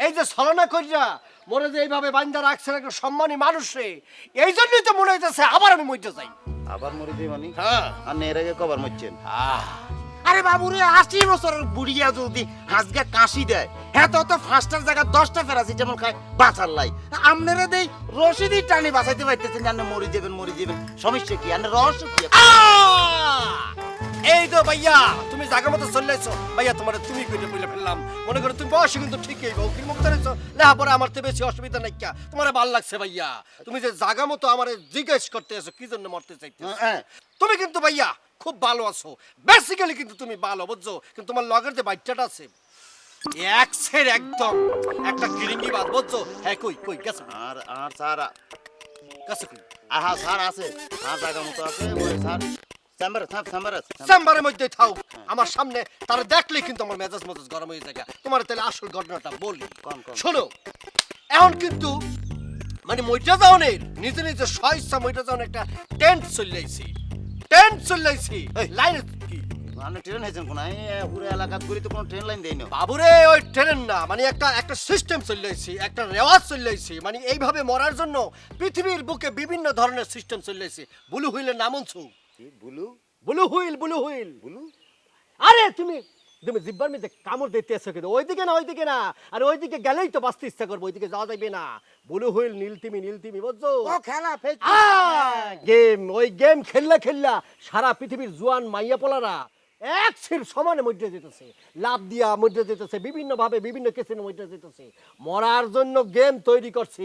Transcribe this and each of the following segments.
এই যে ছলনা কইরা মরে যে এইভাবে বান্দা রাখছেন একটা সম্মানী মানুষে এই জন্যই তো মনে হইতেছে আবার আমি মরতে চাই। আবার মরে যাই মানে? হ্যাঁ। আর এর আগে কবার মরছেন? আরে বাবুরে আশি বছরের বুড়িয়া যদি হাজগা কাশি দেয় হ্যাঁ তো তো ফার্স্টার জায়গা দশটা প্যারাসিটামল খায় বাঁচার লাই। আপনারা দেই রশিদি টানি বাঁচাইতে পারতেছেন জানে মরি যাবেন মরি যাবেন। সমস্যা কি? আর রহস্য কি! এই তো ভাইয়া তুমি জায়গা মতো চলে এসো। ভাইয়া তোমার তুমি কইতে বলে ফেললাম। মনে করো তুমি বয়সে কিন্তু ঠিকই উকিল মুখ ধরেছো। লেখাপড়া আমার তো বেশি অসুবিধা নাই কিয়া তোমার ভালো লাগছে ভাইয়া। তুমি যে জায়গা মতো আমার জিজ্ঞেস করতে এসো কি জন্য মরতে চাইতে হ্যাঁ। তুমি কিন্তু ভাইয়া খুব ভালো আছো। বেসিক্যালি কিন্তু তুমি ভালো বুঝছ? কিন্তু তোমার লগের যে বাচ্চাটা আছে এক সের একদম একটা গিরিঙ্গি বাদ বুঝছ? হ্যাঁ কই কই গেছে আর আর স্যার গেছে কই? আহা স্যার আছে। আর জায়গা মতো আছে ওই স্যার চেম্বারের মধ্যে থাও আমার সামনে তারা দেখলে কিন্তু আমার মেজাজ মেজাজ গরম হয়ে যায় তোমার তাহলে আসল ঘটনাটা বলি। শোনো এখন কিন্তু মানে নিজে নিজে স্বইচ্ছা একটা টেন্ট চলাইছি টেন্ট চলাইছি লাইন কি মানে ট্রেন হয়েছেন কোন পুরো এলাকাত তো কোনো ট্রেন লাইন দেয় না বাবুরে ওই ট্রেন না মানে একটা একটা সিস্টেম চলাইছি একটা রেওয়াজ চলাইছি মানে এইভাবে মরার জন্য পৃথিবীর বুকে বিভিন্ন ধরনের সিস্টেম চলাইছি বুলু হুইলের নাম বুলু? বুলু হুইল বুলু হুইল। বুলু? আরে তুমি তুমি জিব্বার মধ্যে কামড় দিতে এসো কিন্তু। ওইদিকে না ওইদিকে না। আর ওইদিকে গেলেই তো বাঁচতে ইচ্ছা করব ওইদিকে যাওয়া যাবে না। ব্লু হুইল নীলতিমি নীলতিমি বুঝছ? ও খেলা গেম ওই গেম খেললা খেললা সারা পৃথিবীর জোয়ান মাইয়া পোলারা এক সির সমানে মধ্যে যেতেছে। লাভ দিয়া মধ্যে যেতেছে বিভিন্ন ভাবে বিভিন্ন কেসের মধ্যে যেতেছে। মরার জন্য গেম তৈরি করছে।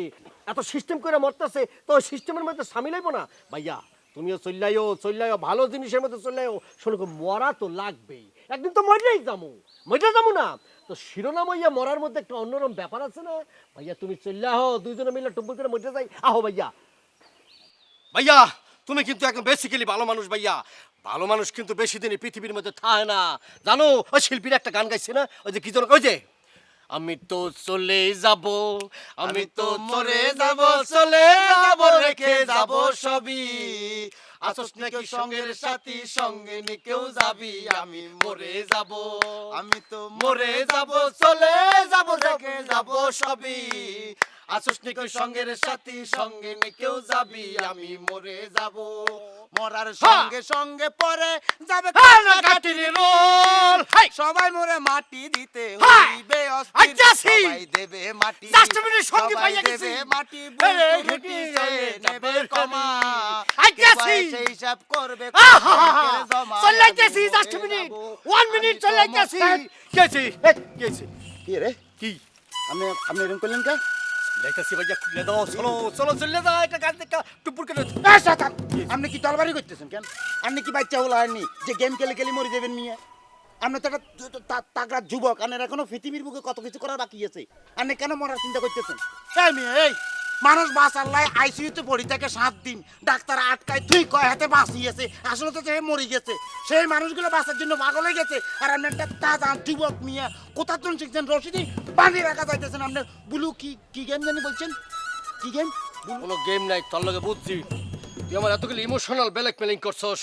এত সিস্টেম করে মরতেছে তো সিস্টেমের মধ্যে সামিল হইব না? ভাইয়া তুমিও চললাইও চললাইও ভালো জিনিসের মধ্যে চললাইও। শোনো গো, মরা তো লাগবেই। একদিন তো মরেই যাব। মরে যাব না। তো শিরোনাম হইয়া মরার মধ্যে একটা অন্যরকম ব্যাপার আছে না? ভাইয়া তুমি চললে আহো দুইজনে মিলে টুম্বুল করে মরে যাই। আহো ভাইয়া। ভাইয়া তুমি কিন্তু একদম বেসিক্যালি ভালো মানুষ ভাইয়া। ভালো মানুষ কিন্তু বেশি দিন পৃথিবীর মধ্যে থাকে না। জানো ওই শিল্পীর একটা গান গাইছে না? ওই যে কি যেন ওই যে আমি তো চলে যাব আমি তো মরে যাব চলে যাব রেখে যাব সবই। আসস নাকি সঙ্গের সাথী সঙ্গে নিকেও যাবি আমি মরে যাব। আমি তো মরে যাব চলে যাব রেখে যাব সবই। আসস নাকি সঙ্গের সাথী সঙ্গে নিকেও যাবি আমি মরে যাব। মরার সঙ্গে সঙ্গে পরে যাবে কাটির রোল। হাই! সবাই মরে মাটি দিতে হাই! হইবে আইতাছি! সবাই দেবে মাটি। সবাই। দেবে মাটি নেবে কমা! হিসাব করবে জমা, চলাইতেছি আমি জাস্ট মিনিট ওয়ান মিনিট আমি চলাইতেছি মরতে- কেছি কেছি কি রে? কি? আমি আপনি এরকম করলেন কে? লেখাছি ভাইয়া খুলে দাও, চলো চলো, চলে যাও, একটা গাছ দেখা, টুপুর করে আপনি কি তলবারি করতেছেন কেন? আপনি কি বাচ্চা হলো আনি যে গেম খেলে খেলে মরে যাবেন নিয়ে আপনি তো একটা তাগড়া যুবক, আপনার এখনও পৃথিবীর বুকে কত কিছু করার বাকি আছে। আপনি কেন মরার চিন্তা করতেছেন? এই মেয়ে, এই! মানুষ বাঁচার লাই আইসিইউতে পড়ি থাকে সাত দিন। ডাক্তার আটকায় তুই কয় হাতে বাঁচিয়েছে। আসলে তো সে মরে গেছে। সেই মানুষগুলো বাঁচার জন্য পাগল হয়ে গেছে। আর আপনি একটা তাজা যুবক নিয়ে কোথার জন্য শিখছেন রশিদি? বাঁধিয়ে রাখা যাইতেছেন আপনি বুলু কি কি গেম জানি বলছেন? কি গেম কোনো গেম নাই তোর লগে বুঝছি। তুই আমার এতগুলো ইমোশনাল ব্ল্যাকমেলিং করছস।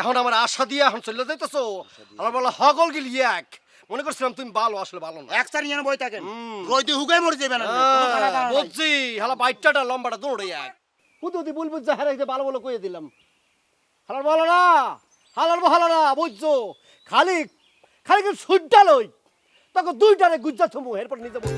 এখন আমার আশা দিয়ে এখন চলে যাইতেছো। আমার বলা হগল গেলি এক। মনে করছিলাম তুমি ভালো আসলে ভালো না। এক চারি বই থাকেন। হুম। রইতে হুগাই মরে যাবে না। বুঝছি হালা বাইকটা লম্বাটা দৌড়ে এক হুদু দি বুলবুল যা হারাই ভালো বলে কইয়ে দিলাম। হালার বলো না হালার ভালো না বুঝছ? খালি খালি কি সুড্ডা লই তখন দুইটারে গুজ্জা থমু এরপর নিতে বল